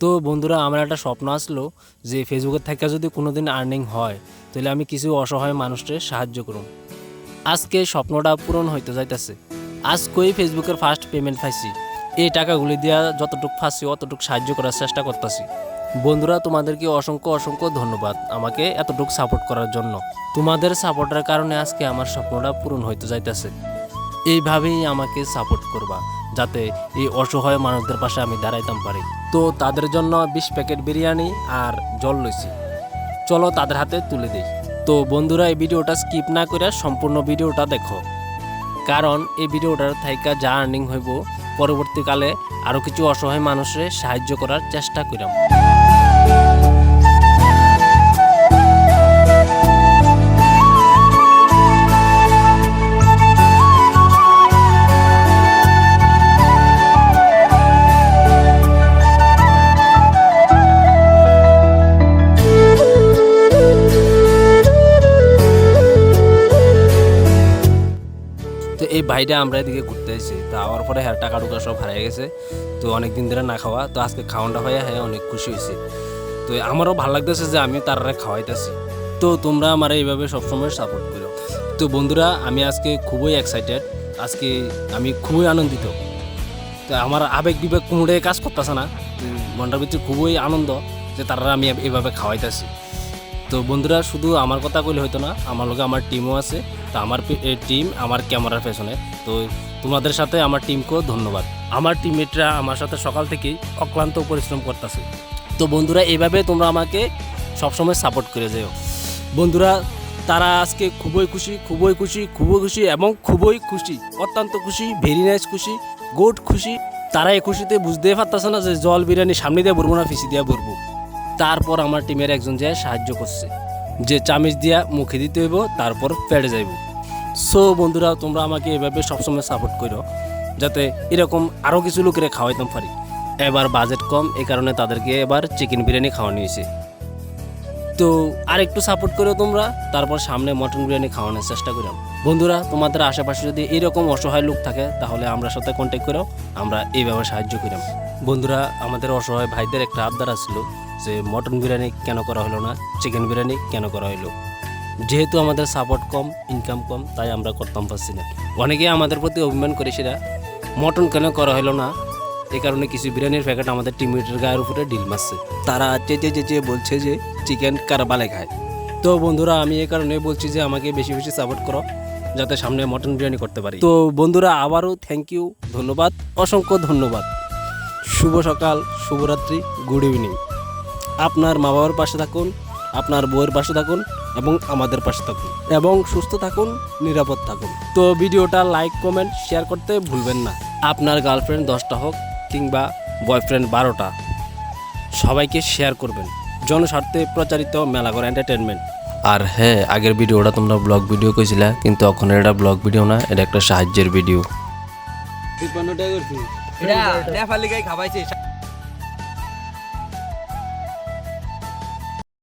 তো বন্ধুরা, আমার একটা স্বপ্ন আসলো যে ফেসবুকের থেকে যদি কোনো দিন আর্নিং হয়, তাহলে আমি কিছু অসহায় মানুষকে সাহায্য করুম আজকে স্বপ্নটা পূরণ হইতে যাইতেছে। আজকেই ফেসবুকের ফার্স্ট পেমেন্ট পাইছি। এই টাকাগুলি দিয়া যতটুকু ফাঁসি অতটুকু সাহায্য করার চেষ্টা করতেছি। বন্ধুরা, তোমাদেরকে অসংখ্য অসংখ্য ধন্যবাদ আমাকে এতটুকু সাপোর্ট করার জন্য। তোমাদের সাপোর্টের কারণে আজকে আমার স্বপ্নটা পূরণ হইতে যাইতেছে। এইভাবেই আমাকে সাপোর্ট করবা, যাতে এই অসহায় মানুষদের পাশে আমি দাঁড়াইতাম পারি। তো তাদের জন্য বিশ প্যাকেট বিরিয়ানি আর জল লইছি। চলো তাদের হাতে তুলে দিই। তো বন্ধুরা, এই ভিডিওটা স্কিপ না করে সম্পূর্ণ ভিডিওটা দেখো। কারণ এই ভিডিওটার থাইকা যা আর্নিং হইব, পরবর্তীকালে আরও কিছু অসহায় মানুষের সাহায্য করার চেষ্টা করিলাম এই ভাইটা আমরা এদিকে ঘুরতে এসেছি। তো আওয়ার পরে হ্যাঁ টাকা টুকা সব হারিয়ে গেছে। তো অনেক দিন ধরে না খাওয়া। তো আজকে খাওয়ানটা হয়ে হ্যাঁ অনেক খুশি হয়েছে। তো আমারও ভালো লাগতেছে যে আমি তারা খাওয়াইতেছি। তো তোমরা আমার এইভাবে সবসময় সাপোর্ট করো। তো বন্ধুরা, আমি আজকে খুবই এক্সাইটেড আজকে আমি খুবই আনন্দিত। তো আমার আবেগ বিবেক কোনোটাই কাজ করতেছে না। মনটার ভিতরে খুবই আনন্দ যে তারা আমি এইভাবে খাওয়াইতেছি। তো বন্ধুরা, শুধু আমার কথা কইলে হয়তো না, আমার লগে আমার টিমও আছে, তো আমার টিম আমার ক্যামেরার পেছনে। তো তোমাদের সাথে আমার টিমকেও ধন্যবাদ। আমার টিমমেটরা আমার সাথে সকাল থেকেই অক্লান্ত পরিশ্রম করতেছে। তো বন্ধুরা, এইভাবে তোমরা আমাকে সবসময় সাপোর্ট করে যেও। বন্ধুরা, তারা আজকে খুবই খুশি খুবই খুশি খুবই খুশি এবং খুবই খুশি, অত্যন্ত খুশি ভেরি নাইস খুশি গুড খুশি। তারা এই খুশিতে বুঝতেই পারতেছে না যে জল বিরিয়ানি সামনে দিয়ে ভরবো না ফিসি দিয়ে ভরবো। তারপর আমার টিমের একজন যায় সাহায্য করছে। যে চামিচ দিয়া মুখে দিতে হইব, তারপর পেড়ে যাইব। সো বন্ধুরা, তোমরা আমাকে এভাবে সবসময় সাপোর্ট করো যাতে এরকম আরও কিছু লোকের খাওয়াইতাম পারি। এবার বাজেট কম এই কারণে তাদেরকে এবার চিকেন বিরিয়ানি খাওয়ানো হয়েছে। তো আর একটু সাপোর্ট করো তোমরা, তারপর সামনে মটন বিরিয়ানি খাওয়ানোর চেষ্টা করলাম বন্ধুরা, তোমাদের আশেপাশে যদি এরকম অসহায় লোক থাকে, তাহলে আমরা সাথে কন্ট্যাক্ট করো আমরা এইভাবে সাহায্য করিলাম বন্ধুরা, আমাদের অসহায় ভাইদের একটা আবদার আসলো যে মটন বিরিয়ানি কেন করা হলো না চিকেন বিরিয়ানি কেন করা হলো। যেহেতু আমাদের সাপোর্ট কম ইনকাম কম, তাই আমরা করতাম পারছি না। অনেকে আমাদের প্রতি অভিমান করে সেটা, মটন কেন করা হলো না? এ কারণে কিছু বিরিয়ানির প্যাকেট আমাদের টিমমেটের গায়ের উপরে ডিল মারছে। তারা চেঁচে চেঁচে বলছে যে চিকেন কারবালে খায়? তো বন্ধুরা, আমি এই কারণে বলছি যে, আমাকে বেশি বেশি সাপোর্ট করো, যাতে সামনে মটন বিরিয়ানি করতে পারি। তো বন্ধুরা, আবারও থ্যাংক ইউ ধন্যবাদ, অসংখ্য ধন্যবাদ। শুভ সকাল শুভরাত্রি গুড ইভিনিং আপনার মা বাবার পাশে থাকুন আপনার বউয়ের পাশে থাকুন এবং আমাদের পাশে থাকুন। এবং সুস্থ থাকুন নিরাপদ থাকুন। তো ভিডিওটা লাইক কমেন্ট শেয়ার করতে ভুলবেন না। আপনার গার্লফ্রেন্ড দশটা হোক কিংবা বয়ফ্রেন্ড বারোটা সবাইকে শেয়ার করবেন। জনস্বার্থে প্রচারিত মেলাঘর এন্টারটেনমেন্ট আর হ্যাঁ আগের ভিডিওটা তোমরা ব্লগ ভিডিও কইছিলা কিন্তু এখন এটা ব্লগ ভিডিও না এটা একটা সাহায্যের ভিডিও এটা নেপালি গাই খাবাইছে।